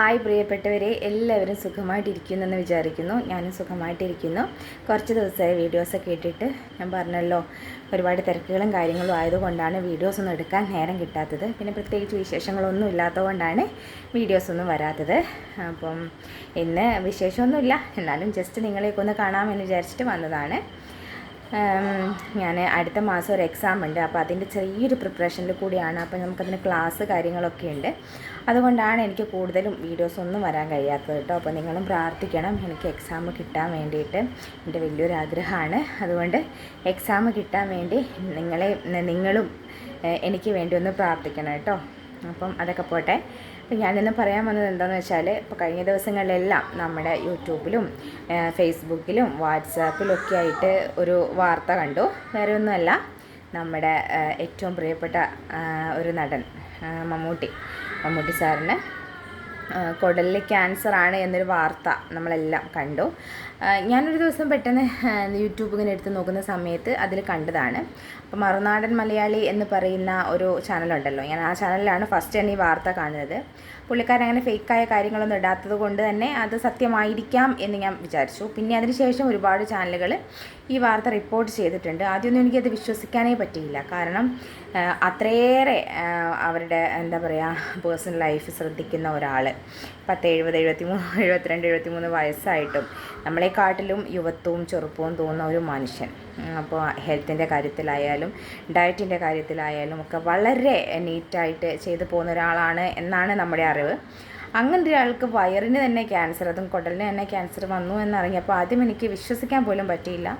Hi പ്രിയപ്പെട്ടവരെ എല്ലാവരും സുഖമായിട്ടിരിക്കുന്നു എന്ന് വിചാരിക്കുന്നു. ഞാനും സുഖമായിട്ടിരിക്കുന്നു. കുറച്ച് ദിവസമായി വീഡിയോസൊക്കെ ഇട്ടിട്ട് ഞാൻ പറഞ്ഞല്ലോ ഒരുപാട് തിരക്കുകളും കാര്യങ്ങളും ആയതുകൊണ്ടാണ് വീഡിയോസ് ഒന്നും എടുക്കാൻ നേരം കിട്ടാത്തത്. പിന്നെ പ്രത്യേകിച്ച് വിശേഷങ്ങളൊന്നും ഇല്ലാത്തതുകൊണ്ടാണ് വീഡിയോസ് ഒന്നും വരാത്തത്. അപ്പം ഇന്ന് വിശേഷമൊന്നുമില്ല. എന്നാലും ജസ്റ്റ് നിങ്ങളെയൊക്കെ ഒന്ന് കാണാമെന്ന് വിചാരിച്ചിട്ട് വന്നതാണ്. ഞാൻ അടുത്ത മാസം ഒരു എക്സാം ഉണ്ട്. അപ്പോൾ അതിന്റെ ചെറിയൊരു പ്രിപ്പറേഷനിൽ കൂടിയാണ്. അപ്പോൾ നമുക്കതിന് ക്ലാസ് കാര്യങ്ങളൊക്കെ ഉണ്ട്. അതുകൊണ്ടാണ് എനിക്ക് കൂടുതലും വീഡിയോസ് ഒന്നും വരാൻ കഴിയാത്തത് കേട്ടോ. അപ്പോൾ നിങ്ങളും പ്രാർത്ഥിക്കണം. എനിക്ക് എക്സാം കിട്ടാൻ വേണ്ടിയിട്ട്. എന്റെ വലിയൊരു ആഗ്രഹമാണ്. അതുകൊണ്ട് എക്സാം കിട്ടാൻ വേണ്ടി നിങ്ങളെ നിങ്ങളും എനിക്ക് വേണ്ടി ഒന്ന് പ്രാർത്ഥിക്കണം കേട്ടോ. അപ്പം അതൊക്കെ പോട്ടെ. ഞാനിന്ന് പറയാൻ വന്നത് എന്താണെന്ന് വെച്ചാൽ ഇപ്പോൾ കഴിഞ്ഞ ദിവസങ്ങളിലെല്ലാം നമ്മുടെ യൂട്യൂബിലും ഫേസ്ബുക്കിലും വാട്സാപ്പിലും ഒക്കെ ആയിട്ട് ഒരു വാർത്ത കണ്ടു. വേറെ ഒന്നുമല്ല നമ്മുടെ ഏറ്റവും പ്രിയപ്പെട്ട ഒരു നടൻ മമ്മൂട്ടി. മമ്മൂട്ടി സാറിന് കുടലിൽ ക്യാൻസറാണ് എന്നൊരു വാർത്ത നമ്മളെല്ലാം കണ്ടു. ഞാനൊരു ദിവസം പെട്ടെന്ന് യൂട്യൂബ് ഇങ്ങനെ എടുത്ത് നോക്കുന്ന സമയത്ത് അതിൽ കണ്ടതാണ്. അപ്പോൾ മറുനാടൻ മലയാളി എന്ന് പറയുന്ന ഒരു ചാനലുണ്ടല്ലോ ഞാൻ ആ ചാനലിലാണ് ഫസ്റ്റ് തന്നെ ഈ വാർത്ത കാണുന്നത്. പുള്ളിക്കാരൻ അങ്ങനെ ഫേക്കായ കാര്യങ്ങളൊന്നും ഇടാത്തത് കൊണ്ട് തന്നെ അത് സത്യമായിരിക്കാം എന്ന് ഞാൻ വിചാരിച്ചു. പിന്നെ അതിനുശേഷം ഒരുപാട് ചാനലുകൾ ഈ വാർത്ത റിപ്പോർട്ട് ചെയ്തിട്ടുണ്ട്. ആദ്യമൊന്നും എനിക്കത് വിശ്വസിക്കാനേ പറ്റിയില്ല. കാരണം അത്രയേറെ അവരുടെ എന്താ പറയുക പേഴ്സണൽ ലൈഫ് ശ്രദ്ധിക്കുന്ന ഒരാൾ പത്ത് എഴുപത് എഴുപത്തി മൂന്ന് എഴുപത്തിരണ്ട് എഴുപത്തി മൂന്ന് വയസ്സായിട്ടും നമ്മളെക്കാട്ടിലും യുവത്വവും ചെറുപ്പവും തോന്നുന്ന ഒരു മനുഷ്യൻ. അപ്പോൾ ഹെൽത്തിന്റെ കാര്യത്തിലായാലും ഡയറ്റിന്റെ കാര്യത്തിലായാലും ഒക്കെ വളരെ നീറ്റായിട്ട് ചെയ്തു പോകുന്ന ഒരാളാണ് എന്നാണ് നമ്മുടെ അറിവ്. അങ്ങനെ ഒരാൾക്ക് വയറിന് തന്നെ ക്യാൻസർ അതും കുടലിന് തന്നെ ക്യാൻസർ വന്നു എന്നറിഞ്ഞപ്പോൾ ആദ്യം എനിക്ക് വിശ്വസിക്കാൻ പോലും പറ്റിയില്ല.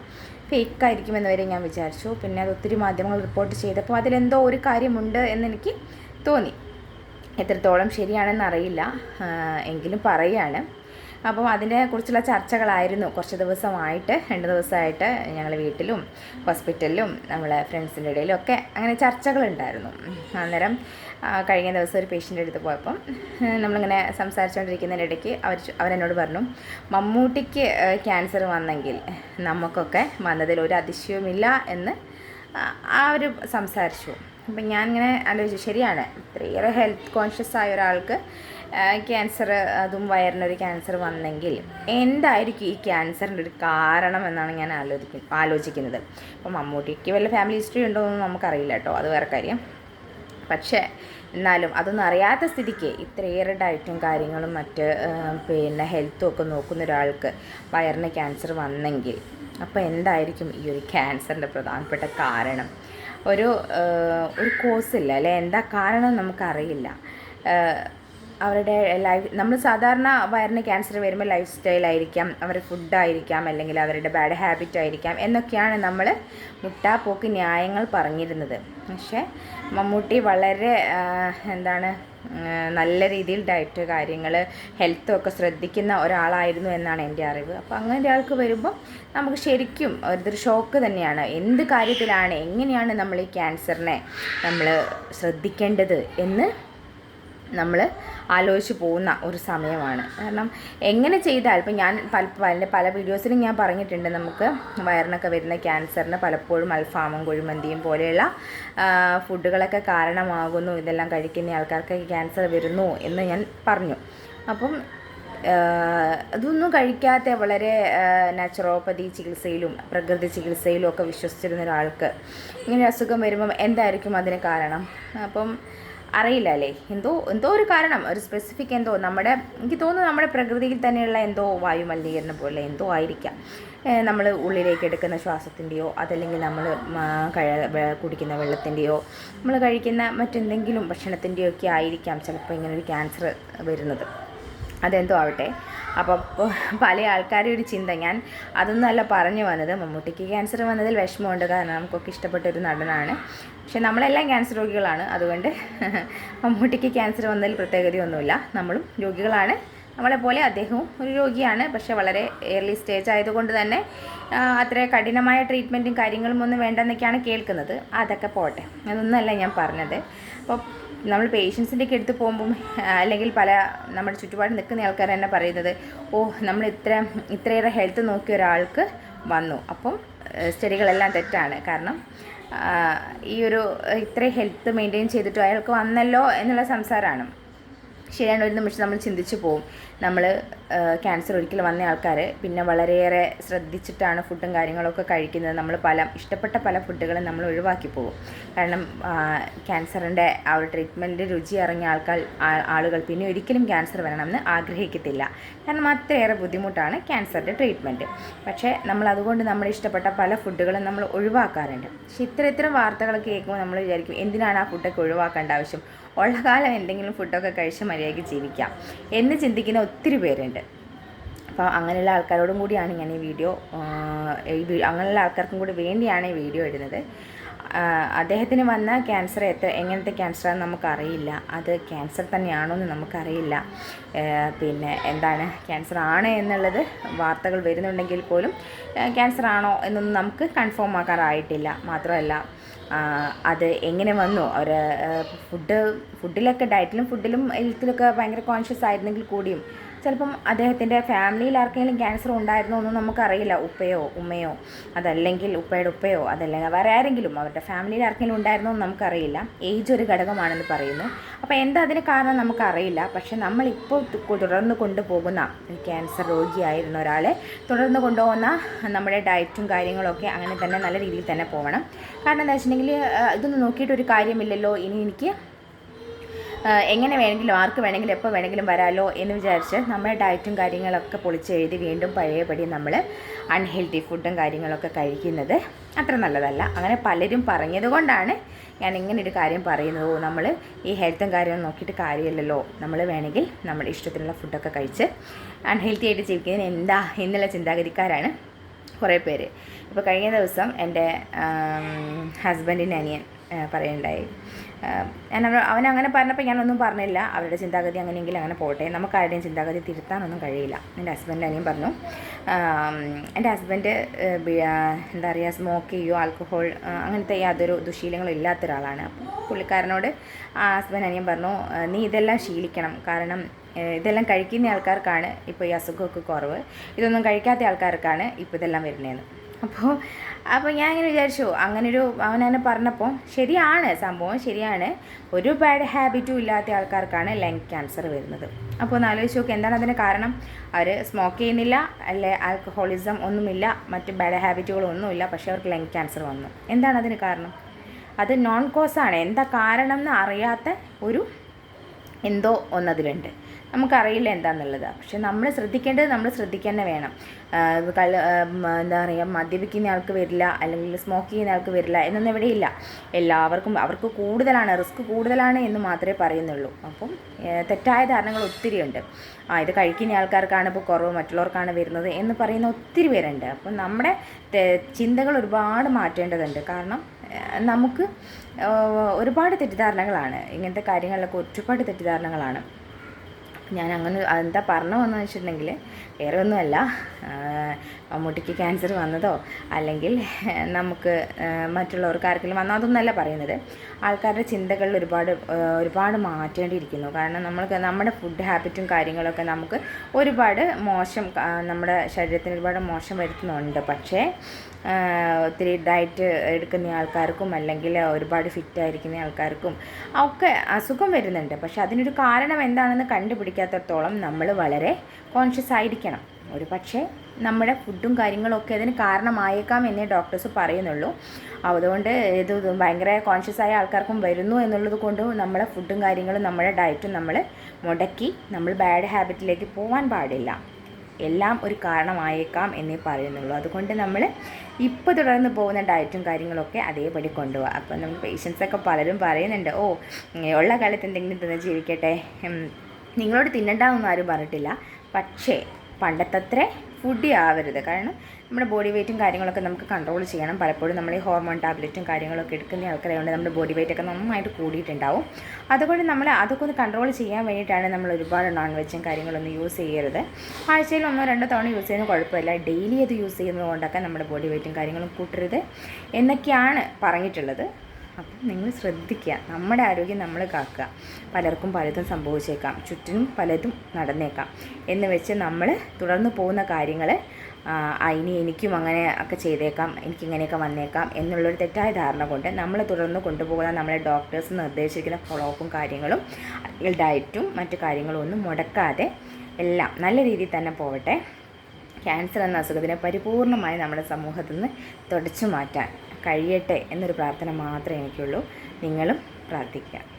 ആയിരിക്കുമെന്ന് വരെ ഞാൻ വിചാരിച്ചു. പിന്നെ അത് ഒത്തിരി മാധ്യമങ്ങൾ റിപ്പോർട്ട് ചെയ്തപ്പോൾ അതിലെന്തോ ഒരു കാര്യമുണ്ട് എന്നെനിക്ക് തോന്നി. എത്രത്തോളം ശരിയാണെന്ന് അറിയില്ല എങ്കിലും പറയുകയാണ് അപ്പം അതിനെ കുറിച്ചുള്ള ചർച്ചകളായിരുന്നു കുറച്ച് ദിവസമായിട്ട് രണ്ട് ദിവസമായിട്ട് ഞങ്ങൾ വീട്ടിലും ഹോസ്പിറ്റലിലും നമ്മളെ ഫ്രണ്ട്സിന്റെ ഇടയിലും ഒക്കെ അങ്ങനെ ചർച്ചകളുണ്ടായിരുന്നു. അന്നേരം കഴിഞ്ഞ ദിവസം ഒരു പേഷ്യന്റെ അടുത്ത് പോയപ്പം നമ്മളിങ്ങനെ സംസാരിച്ചുകൊണ്ടിരിക്കുന്നതിന്റെ ഇടയ്ക്ക് അവർ അവരെന്നോട് പറഞ്ഞു മമ്മൂട്ടിക്ക് ക്യാൻസർ വന്നെങ്കിൽ നമുക്കൊക്കെ വന്നതിൽ ഒരു അതിശയവുമില്ല എന്ന് ആ ഒരു സംസാരിച്ചു. അപ്പം ഞാനിങ്ങനെ ആലോചിച്ചു ശരിയാണ്. ഇത്രയേറെ ഹെൽത്ത് കോൺഷ്യസ് ആയ ഒരാൾക്ക് ക്യാൻസർ അതും വയറിനൊരു ക്യാൻസർ വന്നെങ്കിൽ എന്തായിരിക്കും ഈ ക്യാൻസറിന്റെ ഒരു കാരണം എന്നാണ് ഞാൻ ആലോചിക്കും ആലോചിക്കുന്നത്. അപ്പം മമ്മൂട്ടിക്ക് വല്ല ഫാമിലി ഹിസ്റ്ററി ഉണ്ടോ എന്ന് നമുക്കറിയില്ല കേട്ടോ അത് വേറെ കാര്യം. പക്ഷേ എന്നാലും അതൊന്നും അറിയാത്ത സ്ഥിതിക്ക് ഇത്രയേറെ ഡയറ്റും കാര്യങ്ങളും മറ്റ് പിന്നെ ഹെൽത്തും ഒക്കെ നോക്കുന്ന ഒരാൾക്ക് വയറിന് ക്യാൻസർ വന്നെങ്കിൽ അപ്പോൾ എന്തായിരിക്കും ഈ ഒരു ക്യാൻസറിന്റെ പ്രധാനപ്പെട്ട കാരണം? ഒരു ഒരു ഒരു കോസില്ല അല്ലെ? എന്താ കാരണം നമുക്കറിയില്ല. അവരുടെ ലൈഫ് നമ്മൾ സാധാരണ വയറിന് ക്യാൻസർ വരുമ്പോൾ ലൈഫ് സ്റ്റൈലായിരിക്കാം അവരുടെ ഫുഡായിരിക്കാം അല്ലെങ്കിൽ അവരുടെ ബാഡ് ഹാബിറ്റ് ആയിരിക്കാം എന്നൊക്കെയാണ് നമ്മൾ മുട്ടാപ്പോക്ക് ന്യായങ്ങൾ പറഞ്ഞിരുന്നത്. പക്ഷേ മമ്മൂട്ടി വളരെ എന്താണ് നല്ല രീതിയിൽ ഡയറ്റ് കാര്യങ്ങൾ ഹെൽത്തും ഒക്കെ ശ്രദ്ധിക്കുന്ന ഒരാളായിരുന്നു എന്നാണ് എന്റെ അറിവ്. അപ്പോൾ അങ്ങനെ ഒരാൾക്ക് വരുമ്പോൾ നമുക്ക് ശരിക്കും ഒരു ഷോക്ക് തന്നെയാണ്. എന്ത് കാര്യത്തിലാണ് എങ്ങനെയാണ് നമ്മൾ ഈ ക്യാൻസറിനെ നമ്മൾ ശ്രദ്ധിക്കേണ്ടത് എന്ന് നമ്മൾ ആലോചിച്ച് പോകുന്ന ഒരു സമയമാണ്. കാരണം എങ്ങനെ ചെയ്താൽ ഇപ്പം ഞാൻ പല പല പല വീഡിയോസിലും ഞാൻ പറഞ്ഞിട്ടുണ്ട് നമുക്ക് വയറിനൊക്കെ വരുന്ന ക്യാൻസറിന് പലപ്പോഴും അൽഫാമും കുഴിമന്തിയും പോലെയുള്ള ഫുഡുകളൊക്കെ കാരണമാകുന്നു. ഇതെല്ലാം കഴിക്കുന്ന ആൾക്കാർക്ക് ക്യാൻസർ വരുന്നു എന്ന് ഞാൻ പറഞ്ഞു. അപ്പം അതൊന്നും കഴിക്കാത്ത വളരെ നാച്ചുറോപ്പതി ചികിത്സയിലും പ്രകൃതി ചികിത്സയിലും ഒക്കെ വിശ്വസിച്ചിരുന്ന ഒരാൾക്ക് ഇങ്ങനെ അസുഖം വരുമ്പം എന്തായിരിക്കും അതിന് കാരണം? അപ്പം അറിയില്ല അല്ലേ എന്തോ എന്തോ ഒരു കാരണം ഒരു സ്പെസിഫിക് എന്തോ. നമ്മുടെ എനിക്ക് തോന്നുന്നു നമ്മുടെ പ്രകൃതിയിൽ തന്നെയുള്ള എന്തോ വായു മലിനീകരണം പോലെ എന്തോ ആയിരിക്കാം. നമ്മൾ ഉള്ളിലേക്ക് എടുക്കുന്ന ശ്വാസത്തിന്റെയോ അതല്ലെങ്കിൽ നമ്മൾ കുടിക്കുന്ന വെള്ളത്തിന്റെയോ നമ്മൾ കഴിക്കുന്ന മറ്റെന്തെങ്കിലും ഭക്ഷണത്തിന്റെയോ ഒക്കെ ആയിരിക്കാം ചിലപ്പോൾ ഇങ്ങനെ ഒരു ക്യാൻസർ വരുന്നത്. അതെന്തോ ആവട്ടെ. അപ്പോൾ പല ആൾക്കാരുടെ ഒരു ചിന്ത. ഞാൻ അതൊന്നുമല്ല പറഞ്ഞു വന്നത്. മമ്മൂട്ടിക്ക് ക്യാൻസർ വന്നതിൽ വിഷമമുണ്ട്. കാരണം നമുക്കൊക്കെ ഇഷ്ടപ്പെട്ട ഒരു നടനാണ്. പക്ഷെ നമ്മളെല്ലാം ക്യാൻസർ രോഗികളാണ്. അതുകൊണ്ട് മമ്മൂട്ടിക്ക് ക്യാൻസർ വന്നതിൽ പ്രത്യേകതയൊന്നുമില്ല. നമ്മളും രോഗികളാണ്. നമ്മളെപ്പോലെ അദ്ദേഹവും ഒരു രോഗിയാണ്. പക്ഷേ വളരെ ഏർലി സ്റ്റേജ് ആയതുകൊണ്ട് തന്നെ അത്ര കഠിനമായ ട്രീറ്റ്മെന്റും കാര്യങ്ങളും ഒന്നും വേണ്ടെന്നൊക്കെയാണ് കേൾക്കുന്നത്. അതൊക്കെ പോട്ടെ. അതൊന്നുമല്ല ഞാൻ പറഞ്ഞത്. അപ്പോൾ നമ്മൾ പേഷ്യൻസിന്റെ ഒക്കെ അടുത്ത് പോകുമ്പം അല്ലെങ്കിൽ പല നമ്മുടെ ചുറ്റുപാട് നിൽക്കുന്ന ആൾക്കാർ തന്നെ പറയുന്നത് ഓ നമ്മൾ ഇത്ര ഇത്രയേറെ ഹെൽത്ത് നോക്കിയ ഒരാൾക്ക് വന്നു. അപ്പം സ്റ്റഡികളെല്ലാം തെറ്റാണ്. കാരണം ഈ ഒരു ഇത്രയും ഹെൽത്ത് മെയിന്റെയിൻ ചെയ്തിട്ട് അയാൾക്ക് വന്നല്ലോ എന്നുള്ള സംസാരമാണ്. ശരിയാണ് ഒരു നിമിഷം നമ്മൾ ചിന്തിച്ചു പോകും നമ്മൾ ക്യാൻസർ ഒരിക്കൽ വന്ന ആൾക്കാർ പിന്നെ വളരെയേറെ ശ്രദ്ധിച്ചിട്ടാണ് ഫുഡും കാര്യങ്ങളൊക്കെ കഴിക്കുന്നത്. നമ്മൾ പല ഇഷ്ടപ്പെട്ട പല ഫുഡുകളും നമ്മൾ ഒഴിവാക്കി പോകും കാരണം ക്യാൻസറിന്റെ ആ ഒരു ട്രീറ്റ്മെന്റ് രുചി ഇറങ്ങിയ ആൾക്കാർ ആളുകൾ പിന്നെ ഒരിക്കലും ക്യാൻസർ വരണമെന്ന് ആഗ്രഹിക്കത്തില്ല. കാരണം അത്രയേറെ ബുദ്ധിമുട്ടാണ് ക്യാൻസറിന്റെ ട്രീറ്റ്മെന്റ് പക്ഷേ നമ്മൾ അതുകൊണ്ട് നമ്മൾ ഇഷ്ടപ്പെട്ട പല ഫുഡുകളും നമ്മൾ ഒഴിവാക്കാറുണ്ട്. പക്ഷേ ഇത്ര ഇത്തരം വാർത്തകളൊക്കെ കേൾക്കുമ്പോൾ നമ്മൾ വിചാരിക്കും എന്തിനാണ് ആ ഫുഡൊക്കെ ഒഴിവാക്കേണ്ട ആവശ്യം? ഉള്ള കാലം എന്തെങ്കിലും ഫുഡൊക്കെ കഴിച്ച് മര്യാദയ്ക്ക് ജീവിക്കാം എന്ന് ചിന്തിക്കുന്ന ഒത്തിരി പേരുണ്ട്. അപ്പോൾ അങ്ങനെയുള്ള ആൾക്കാരോടും കൂടിയാണ് ഞാൻ ഈ വീഡിയോ അങ്ങനെയുള്ള ആൾക്കാർക്കും കൂടി വേണ്ടിയാണ് ഈ വീഡിയോ ഇടുന്നത്. അദ്ദേഹത്തിന് വന്ന ക്യാൻസർ എത്ര എങ്ങനത്തെ ക്യാൻസറാണെന്ന് നമുക്കറിയില്ല. അത് ക്യാൻസർ തന്നെയാണോ എന്ന് നമുക്കറിയില്ല. പിന്നെ എന്താണ് ക്യാൻസർ ആണ് എന്നുള്ളത് വാർത്തകൾ വരുന്നുണ്ടെങ്കിൽ പോലും ക്യാൻസർ ആണോ എന്നൊന്നും നമുക്ക് കൺഫേം ആക്കാറായിട്ടില്ല. മാത്രമല്ല അത് എങ്ങനെ വന്നു? അവർ ഫുഡ് ഫുഡിലൊക്കെ ഡയറ്റിലും ഫുഡിലും ഹെൽത്തിലൊക്കെ ഭയങ്കര കോൺഷ്യസ് ആയിരുന്നെങ്കിൽ കൂടിയും ചിലപ്പം അദ്ദേഹത്തിന്റെ ഫാമിലിയിൽ ആർക്കെങ്കിലും ക്യാൻസർ ഉണ്ടായിരുന്നോ ഒന്നും നമുക്കറിയില്ല. ഉപ്പയോ ഉമ്മയോ അതല്ലെങ്കിൽ ഉപ്പയുടെ ഉപ്പയോ അതല്ലെങ്കിൽ വേറെ ആരെങ്കിലും അവരുടെ ഫാമിലിയിൽ ആർക്കെങ്കിലും ഉണ്ടായിരുന്നോ എന്ന് നമുക്കറിയില്ല. ഏജ് ഒരു ഘടകമാണെന്ന് പറയുന്നു. അപ്പോൾ എന്താ അതിന് കാരണം നമുക്കറിയില്ല. പക്ഷെ നമ്മളിപ്പോൾ തുടർന്ന് കൊണ്ടുപോകുന്ന ക്യാൻസർ രോഗിയായിരുന്ന ഒരാളെ തുടർന്ന് കൊണ്ടുപോകുന്ന നമ്മുടെ ഡയറ്റും കാര്യങ്ങളൊക്കെ അങ്ങനെ തന്നെ നല്ല രീതിയിൽ തന്നെ പോകണം കാരണം എന്താ വെച്ചിട്ടുണ്ടെങ്കിൽ ഇതൊന്നും നോക്കിയിട്ട് ഒരു കാര്യമില്ലല്ലോ. ഇനി എനിക്ക് എങ്ങനെ വേണമെങ്കിലും ആർക്ക് വേണമെങ്കിലും എപ്പോൾ വേണമെങ്കിലും വരാമല്ലോ എന്ന് വിചാരിച്ച് നമ്മുടെ ഡയറ്റും കാര്യങ്ങളൊക്കെ പൊളിച്ച് പൊളിച്ചെഴുതി വീണ്ടും പഴയപടി നമ്മൾ അൺഹെൽത്തി ഫുഡും കാര്യങ്ങളൊക്കെ കഴിക്കുന്നത് അത്ര നല്ലതല്ല. അങ്ങനെ പലരും പറഞ്ഞതുകൊണ്ടാണ് ഞാൻ ഇങ്ങനെ ഒരു കാര്യം പറയുന്നത്. നമ്മൾ ഈ ഹെൽത്തും കാര്യവും നോക്കിയിട്ട് കാര്യമില്ലല്ലോ. നമ്മൾ വേണമെങ്കിൽ നമ്മുടെ ഇഷ്ടത്തിനുള്ള ഫുഡൊക്കെ കഴിച്ച് അൺഹെൽത്തി ആയിട്ട് ജീവിക്കുന്നതിന് എന്താ എന്നുള്ള ചിന്താഗതിക്കാരാണ് കുറേ പേര്. ഇപ്പോൾ കഴിഞ്ഞ ദിവസം എന്റെ ഹസ്ബൻഡിന്റെ അനിയൻ പറയുന്നുണ്ടായി ഞാൻ അവ- അവൻ അങ്ങനെ പറഞ്ഞപ്പോൾ ഞാനൊന്നും പറഞ്ഞില്ല. അവരുടെ ചിന്താഗതി അങ്ങനെയെങ്കിൽ അങ്ങനെ പോട്ടെ നമുക്ക് ആരുടെയും ചിന്താഗതി തിരുത്താനൊന്നും കഴിയില്ല. എന്റെ ഹസ്ബൻഡ് അനിയും പറഞ്ഞു. എന്റെ ഹസ്ബൻഡ് എന്താ പറയുക സ്മോക്ക് ചെയ്യുകയോ ആൽക്കഹോൾ അങ്ങനത്തെ യാതൊരു ദുശീലങ്ങളും ഇല്ലാത്ത ഒരാളാണ് പുള്ളിക്കാരനോട് ആ ഹസ്ബൻഡ് അനിയൻ പറഞ്ഞു നീ ഇതെല്ലാം ശീലിക്കണം. കാരണം ഇതെല്ലാം കഴിക്കുന്ന ആൾക്കാർക്കാണ് ഇപ്പോൾ ഈ അസുഖമൊക്കെ കുറവ്. ഇതൊന്നും കഴിക്കാത്ത ആൾക്കാർക്കാണ് ഇപ്പോൾ ഇതെല്ലാം വരുന്നതെന്ന്. അപ്പോൾ അപ്പോൾ ഞാൻ ഇങ്ങനെ വിചാരിച്ചു അങ്ങനൊരു അവൻ എന്നെ പറഞ്ഞപ്പോൾ ശരിയാണ് സംഭവം ശരിയാണ്. ഒരു ബാഡ് ഹാബിറ്റും ഇല്ലാത്ത ആൾക്കാർക്കാണ് ലങ് ക്യാൻസർ വരുന്നത്. അപ്പോൾ ഒന്ന് ആലോചിച്ച് നോക്കി എന്താണ് അതിന് കാരണം? അവർ സ്മോക്ക് ചെയ്യുന്നില്ല അല്ലെ ആൽക്കഹോളിസം ഒന്നുമില്ല മറ്റ് ബാഡ് ഹാബിറ്റുകളൊന്നുമില്ല പക്ഷേ അവർക്ക് ലങ് ക്യാൻസർ വന്നു. എന്താണ് അതിന് കാരണം? അത് നോൺ കോസാണ് എന്താ കാരണം എന്ന് അറിയാത്ത ഒരു എന്തോ ഒന്നതിലുണ്ട്. നമുക്കറിയില്ല എന്താണെന്നുള്ളത് പക്ഷെ നമ്മൾ ശ്രദ്ധിക്കേണ്ടത് നമ്മൾ ശ്രദ്ധിക്കാൻ തന്നെ വേണം മ- എന്താ പറയുക മദ്യപിക്കുന്ന ആൾക്ക് വരില്ല അല്ലെങ്കിൽ സ്മോക്ക് ചെയ്യുന്ന ആൾക്ക് വരില്ല എന്നൊന്നും ഇവിടെയില്ല എല്ലാവർക്കും അവർക്ക് കൂടുതലാണ് റിസ്ക് കൂടുതലാണ് എന്ന് മാത്രമേ പറയുന്നുള്ളൂ. അപ്പം തെറ്റായ ധാരണകൾ ഒത്തിരിയുണ്ട് ആ ഇത് കഴിക്കുന്ന ആൾക്കാർക്കാണ് ഇപ്പോൾ കുറവ് മറ്റുള്ളവർക്കാണ് വരുന്നത് എന്ന് പറയുന്ന ഒത്തിരി പേരുണ്ട്. അപ്പം നമ്മുടെ ചിന്തകൾ ഒരുപാട് മാറ്റേണ്ടതുണ്ട്. കാരണം നമുക്ക് ഒരുപാട് തെറ്റിദ്ധാരണകളാണ്. ഇങ്ങനത്തെ കാര്യങ്ങളിലൊക്കെ ഒരുപാട് തെറ്റിദ്ധാരണകളാണ്. ഞാൻ അങ്ങനെ എന്താ പറഞ്ഞു വന്നു വെച്ചിട്ടുണ്ടെങ്കിൽ വേറെ ഒന്നുമല്ല മമ്മൂട്ടിക്ക് ക്യാൻസർ വന്നതോ? അല്ലെങ്കിൽ നമുക്ക് മറ്റുള്ളവർക്ക് ആർക്കെങ്കിലും വന്നോ? അതൊന്നല്ല പറയുന്നത്. ആൾക്കാരുടെ ചിന്തകളിൽ ഒരുപാട് ഒരുപാട് മാറ്റേണ്ടിയിരിക്കുന്നു. കാരണം നമ്മൾക്ക് നമ്മുടെ ഫുഡ് ഹാബിറ്റും കാര്യങ്ങളൊക്കെ നമുക്ക് ഒരുപാട് മോശം നമ്മുടെ ശരീരത്തിന് ഒരുപാട് മോശം വരുത്തുന്നുണ്ട്. പക്ഷേ ഒത്തിരി ഡയറ്റ് എടുക്കുന്ന ആൾക്കാർക്കും അല്ലെങ്കിൽ ഒരുപാട് ഫിറ്റായിരിക്കുന്ന ആൾക്കാർക്കും ഒക്കെ അസുഖം വരുന്നുണ്ട്. പക്ഷെ അതിനൊരു കാരണം എന്താണെന്ന് കണ്ടുപിടിക്കാത്തടത്തോളം നമ്മൾ വളരെ കോൺഷ്യസ് ആയിരിക്കണം. ഒരു പക്ഷേ നമ്മുടെ ഫുഡും കാര്യങ്ങളൊക്കെ അതിന് കാരണമായേക്കാം എന്നേ ഡോക്ടേഴ്സ് പറയുന്നുള്ളൂ. അതുകൊണ്ട് ഇത് ഭയങ്കര കോൺഷ്യസ് ആയ ആൾക്കാർക്കും വരുന്നു എന്നുള്ളത് കൊണ്ട് നമ്മുടെ ഫുഡും കാര്യങ്ങളും നമ്മുടെ ഡയറ്റും നമ്മൾ മുടക്കി നമ്മൾ ബാഡ് ഹാബിറ്റിലേക്ക് പോകാൻ പാടില്ല. എല്ലാം ഒരു കാരണമായേക്കാം എന്നേ പറയുന്നുള്ളൂ. അതുകൊണ്ട് നമ്മൾ ഇപ്പോൾ തുടർന്ന് പോകുന്ന ഡയറ്റും കാര്യങ്ങളൊക്കെ അതേപടി കൊണ്ടുപോകുക അപ്പോൾ നമ്മൾ പേഷ്യൻസൊക്കെ പലരും പറയുന്നുണ്ട് ഓ ഉള്ള കാലത്ത് എന്തെങ്കിലും തിന്ന് ജീവിക്കട്ടെ? നിങ്ങളോട് തിന്നണ്ടെന്നൊന്നും ആരും പറഞ്ഞിട്ടില്ല. പക്ഷേ പണ്ടത്തത്ര ഫുഡി ആവരുത്. കാരണം നമ്മുടെ ബോഡി വെയ്റ്റും കാര്യങ്ങളൊക്കെ നമുക്ക് കൺട്രോൾ ചെയ്യണം. പലപ്പോഴും നമ്മൾ ഈ ഹോർമോൺ ടാബ്ലറ്റും കാര്യങ്ങളൊക്കെ എടുക്കുന്ന ആൾക്കാരായതുകൊണ്ട് നമ്മുടെ ബോഡി വെയിറ്റ് ഒക്കെ നന്നായിട്ട് കൂടിയിട്ടുണ്ടാവും. അതുകൊണ്ട് നമ്മൾ അതൊക്കെ ഒന്ന് കൺട്രോൾ ചെയ്യാൻ വേണ്ടിയിട്ടാണ് നമ്മൾ ഒരുപാട് നോൺ വെജും കാര്യങ്ങളൊന്നും യൂസ് ചെയ്യരുത്. ആഴ്ചയിൽ ഒന്നോ രണ്ടോ തവണ യൂസ് ചെയ്യുന്ന കുഴപ്പമില്ല. ഡെയിലി അത് യൂസ് ചെയ്യുന്നത് കൊണ്ടൊക്കെ നമ്മുടെ ബോഡി വെയ്റ്റും കാര്യങ്ങളും കൂട്ടരുത് എന്നൊക്കെയാണ് പറഞ്ഞിട്ടുള്ളത്. അപ്പം നിങ്ങൾ ശ്രദ്ധിക്കുക. നമ്മുടെ ആരോഗ്യം നമ്മൾ കാക്കുക. പലർക്കും പലതും സംഭവിച്ചേക്കാം. ചുറ്റിനും പലതും നടന്നേക്കാം. എന്ന് വെച്ച് നമ്മൾ തുടർന്ന് പോകുന്ന കാര്യങ്ങൾ ഇനി എനിക്കും അങ്ങനെ ഒക്കെ ചെയ്തേക്കാം. എനിക്കിങ്ങനെയൊക്കെ വന്നേക്കാം എന്നുള്ളൊരു തെറ്റായ ധാരണ കൊണ്ട് നമ്മൾ തുടർന്ന് കൊണ്ടുപോകുന്ന നമ്മളെ ഡോക്ടേഴ്സ് നിർദ്ദേശിക്കുന്ന ഫോളോ അപ്പും കാര്യങ്ങളും അല്ലെങ്കിൽ ഡയറ്റും മറ്റു കാര്യങ്ങളും ഒന്നും മുടക്കാതെ എല്ലാം നല്ല രീതിയിൽ തന്നെ പോവട്ടെ. ക്യാൻസർ എന്ന അസുഖത്തിനെ പരിപൂർണമായി നമ്മുടെ സമൂഹത്തിൽ നിന്ന് തുടച്ചു മാറ്റാൻ കഴിയട്ടെ എന്നൊരു പ്രാർത്ഥന മാത്രമേ എനിക്കുള്ളൂ. നിങ്ങളും പ്രാർത്ഥിക്കുക